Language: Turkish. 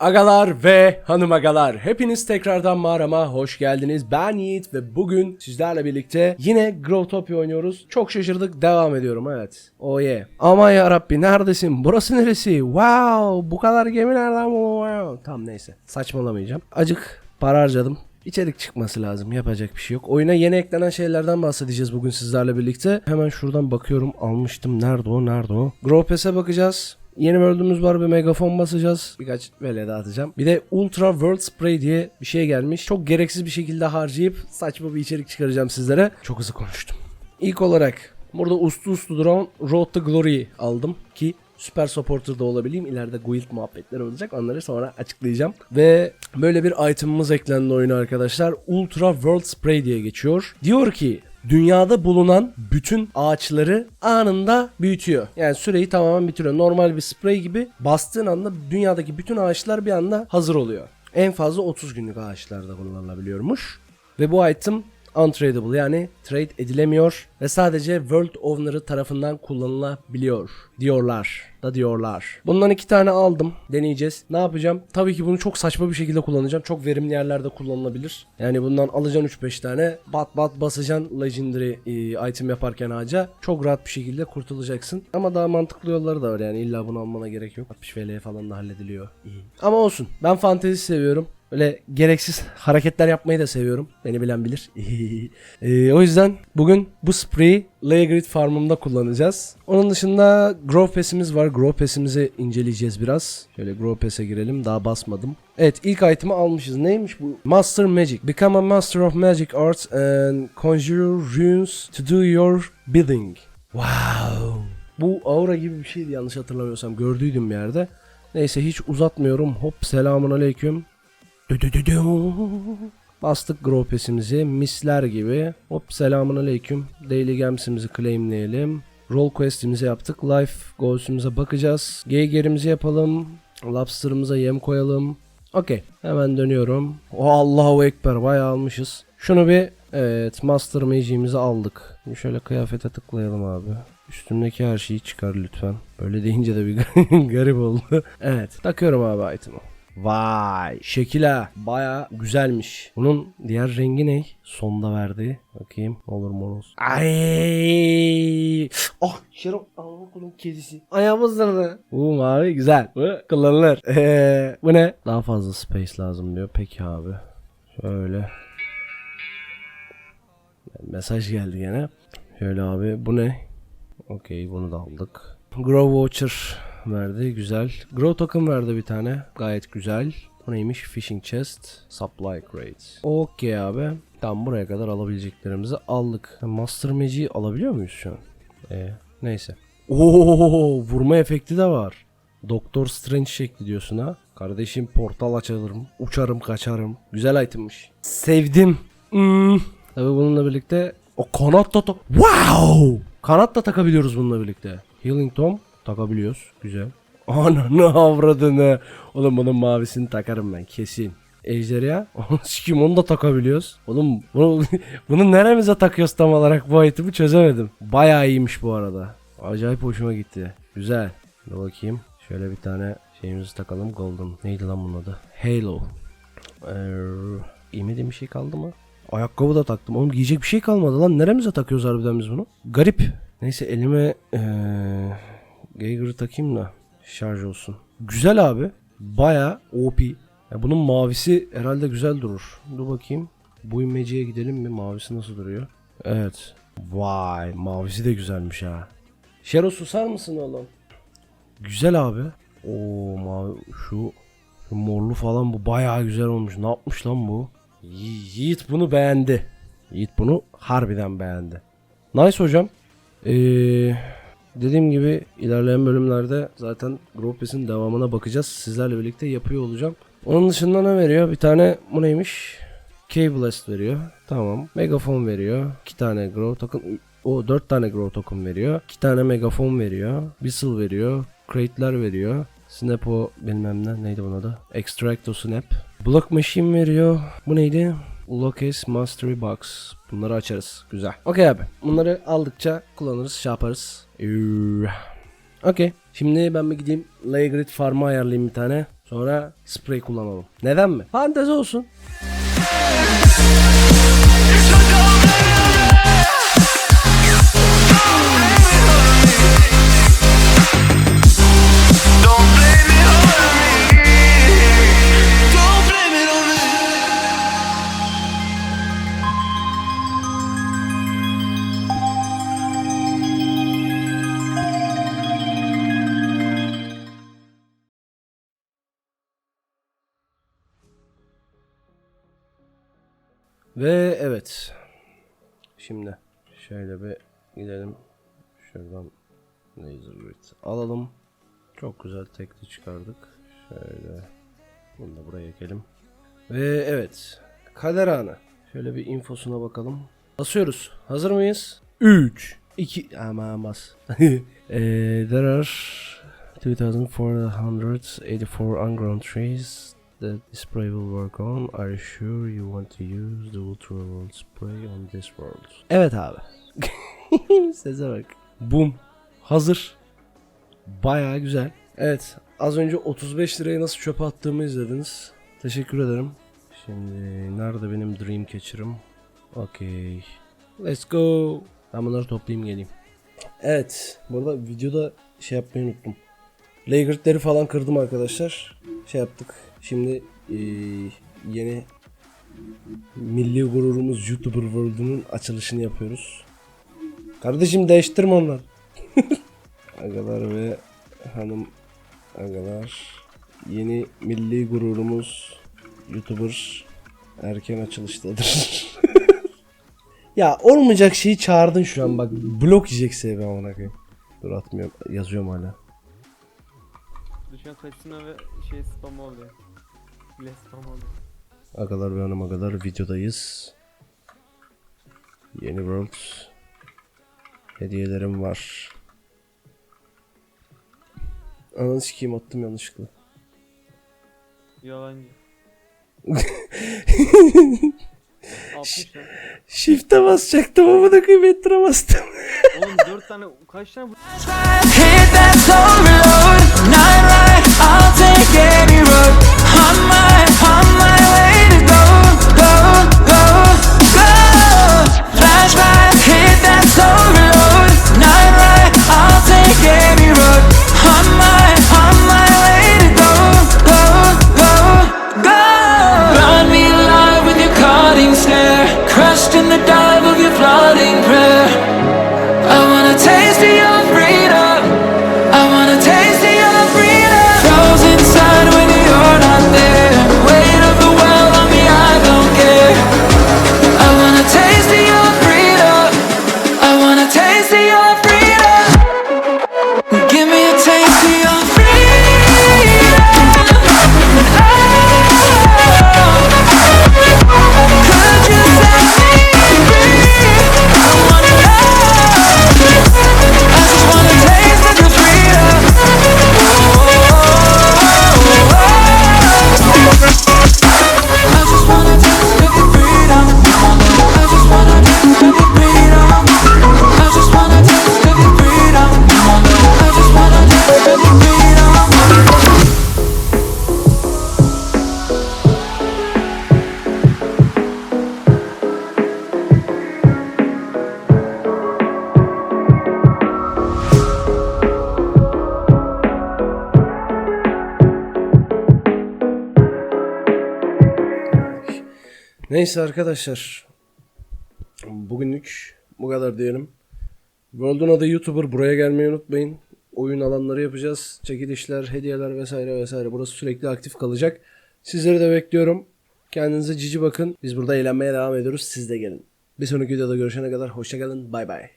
Agalar ve hanım agalar hepiniz tekrardan mağarama hoş geldiniz. Ben Yiğit ve bugün sizlerle birlikte yine Growtopia oynuyoruz. Çok şaşırdık devam ediyorum evet. Oh yeah. Aman yarabbi neredesin? Burası neresi? Wow bu kadar gemi nereden bu? Wow. Tamam neyse saçmalamayacağım. Acık para harcadım. İçerik çıkması lazım. Yapacak bir şey yok. Oyuna yeni eklenen şeylerden bahsedeceğiz bugün sizlerle birlikte. Hemen şuradan bakıyorum. Almıştım. Nerede o? Nerede o? Grow bakacağız. Yeni World'ümüz var bir megafon basacağız. Birkaç vele dağıtacağım. Bir de Ultra World Spray diye bir şey gelmiş. Çok gereksiz bir şekilde harcayıp saçma bir içerik çıkaracağım sizlere. Çok hızlı konuştum. İlk olarak burada uslu uslu duran Road to Glory aldım ki Süper supporter da olabileyim. İleride guild muhabbetleri olacak. Onları sonra açıklayacağım. Ve böyle bir itemımız eklendi oyuna arkadaşlar. Ultra World Spray diye geçiyor. Diyor ki dünyada bulunan bütün ağaçları anında büyütüyor. Yani süreyi tamamen bitiriyor. Normal bir sprey gibi bastığın anda dünyadaki bütün ağaçlar bir anda hazır oluyor. En fazla 30 günlük ağaçlarda kullanılabiliyormuş. Ve bu item untradable yani trade edilemiyor ve sadece World Owner'ı tarafından kullanılabiliyor diyorlar da diyorlar. Bundan iki tane aldım deneyeceğiz. Ne yapacağım? Tabii ki bunu çok saçma bir şekilde kullanacağım. Çok verimli yerlerde kullanılabilir. Yani bundan alacaksın 3-5 tane bat bat basacaksın legendary e, item yaparken ağaca. Çok rahat bir şekilde kurtulacaksın. Ama daha mantıklı yolları da var yani illa bunu almana gerek yok. 60 FL falan da hallediliyor. İyi. Ama olsun. Ben fantezi seviyorum. Öyle gereksiz hareketler yapmayı da seviyorum. Beni bilen bilir. Ee, o yüzden bugün bu spreyi Layer Grid farmımda kullanacağız. Onun dışında Grow Pass'imiz var. Grow Pass'imizi inceleyeceğiz biraz. Şöyle Grow Pass'e girelim. Daha basmadım. Evet ilk item'ı almışız. Neymiş bu? Master Magic. Become a Master of Magic Arts and conjure runes to do your bidding. Wow. Bu aura gibi bir şeydi yanlış hatırlamıyorsam. Gördüydüm bir yerde. Neyse hiç uzatmıyorum. Hop selamun aleyküm. Dü-dü-dü-dü. Bastık grow pass'imizi misler gibi. Hop selamun aleyküm. Daily gemsimizi claimleyelim. Roll quest'imizi yaptık. Life goals'umuza bakacağız. Geygerimizi yapalım. Lobster'ımıza yem koyalım. Okey. Hemen dönüyorum. O Allahu Ekber bayağı almışız. Şunu bir evet Master Magic'imizi aldık. Şöyle kıyafete tıklayalım abi. Üstümdeki her şeyi çıkar lütfen. Böyle deyince de bir garip oldu. evet takıyorum abi item'ı. Vay şekila baya güzelmiş. Bunun diğer rengi ne? Sonda verdi. Bakayım olur mu olsun. Ay! Oh Şeron Allah'ın kulun kedisi. Ayağımız nerede? Bu mavi güzel. Bu kullanılır. Ee, bu ne? Daha fazla space lazım diyor. Peki abi. Şöyle. Mesaj geldi gene. Şöyle abi bu ne? Okey bunu da aldık. Grow Watcher verdi güzel. Grow Token verdi bir tane. Gayet güzel. Bu neymiş? Fishing Chest. Supply Crate. Okey abi. Tamam buraya kadar alabileceklerimizi aldık. Master Magic'i alabiliyor muyuz şu an? Ee, neyse. Oo, vurma efekti de var. Doktor Strange şekli diyorsun ha. Kardeşim portal açarım, uçarım, kaçarım. Güzel itemmiş. Sevdim. Hmm. Tabii bununla birlikte o kanat da Wow! Kanat da takabiliyoruz bununla birlikte. Healing Tom takabiliyoruz. Güzel. Ananı avradını. Oğlum bunun mavisini takarım ben kesin. Ejderha. Sikim onu da takabiliyoruz. Oğlum bunu, bunu neremize takıyoruz tam olarak bu itemi çözemedim. Bayağı iyiymiş bu arada. Acayip hoşuma gitti. Güzel. Dur bakayım. Şöyle bir tane şeyimizi takalım. Golden. Neydi lan bunun adı? Halo. Ee, bir şey kaldı mı? Ayakkabı da taktım. Oğlum giyecek bir şey kalmadı lan. Neremize takıyoruz harbiden biz bunu? Garip. Neyse elime ee, Geiger'ı takayım da şarj olsun. Güzel abi. Baya OP. Ya bunun mavisi herhalde güzel durur. Dur bakayım. Bu imeciye gidelim mi? Mavisi nasıl duruyor? Evet. Vay mavisi de güzelmiş ha. Şero susar mısın oğlum? Güzel abi. Oo mavi şu, şu morlu falan bu bayağı güzel olmuş. Ne yapmış lan bu? Yi- Yiğit bunu beğendi. Yiğit bunu harbiden beğendi. Nice hocam. Ee, dediğim gibi ilerleyen bölümlerde zaten Group Pass'in devamına bakacağız. Sizlerle birlikte yapıyor olacağım. Onun dışında ne veriyor? Bir tane bu neymiş? Cablest veriyor. Tamam. Megafon veriyor. 2 tane Grow Token. O 4 tane Grow Token veriyor. 2 tane Megafon veriyor. Whistle veriyor. Crate'ler veriyor. Snapo bilmem ne neydi bunun adı? Extracto Snap. Block Machine veriyor. Bu neydi? Locus Mastery Box. Bunları açarız. Güzel. Okey abi. Bunları aldıkça kullanırız, şey yaparız. Okey. Şimdi ben bir gideyim Layer Grid Farm'ı ayarlayayım bir tane. Sonra sprey kullanalım. Neden mi? Fantezi olsun. Ve evet. Şimdi şöyle bir gidelim. Şuradan laser grid alalım. Çok güzel tekli çıkardık. Şöyle bunu da buraya ekelim. Ve evet. Kader anı. Şöyle bir infosuna bakalım. Basıyoruz. Hazır mıyız? 3 2 ama bas. Eee, there are 2484 underground trees that the spray will work on. Are you sure you want to use the ultra world spray on this world? Evet abi. Sese bak. Boom. Hazır. Baya güzel. Evet. Az önce 35 liraya nasıl çöpe attığımı izlediniz. Teşekkür ederim. Şimdi nerede benim dream catcher'ım? Okey. Let's go. Ben bunları toplayayım geleyim. Evet. Burada videoda şey yapmayı unuttum. Lagert'leri falan kırdım arkadaşlar. Şey yaptık. Şimdi eee, yeni milli gururumuz YouTuber World'unun açılışını yapıyoruz. Kardeşim değiştirme onlar. Agalar ve hanım agalar. Yeni milli gururumuz YouTuber erken açılıştadır. ya olmayacak şeyi çağırdın şu an bak. Blok yiyecekse ben ona koyayım. Dur atmıyorum. Yazıyorum hala. Düşen kaçına ve şey spam oluyor. Spam oluyor. Agalar ve hanım agalar videodayız. Yeni World hediyelerim var. Ananı sikeyim attım yanlışlıkla. Yalancı. 60 ya. Shift'e basacaktım ama da kıymetine bastım. Oğlum 4 tane kaç tane bu? Hit that slow reload, night ride. I'll take any road. Neyse arkadaşlar. Bugünlük bu kadar diyelim. World'un adı YouTuber. Buraya gelmeyi unutmayın. Oyun alanları yapacağız. Çekilişler, hediyeler vesaire vesaire. Burası sürekli aktif kalacak. Sizleri de bekliyorum. Kendinize cici bakın. Biz burada eğlenmeye devam ediyoruz. Siz de gelin. Bir sonraki videoda görüşene kadar hoşçakalın. Bay bay.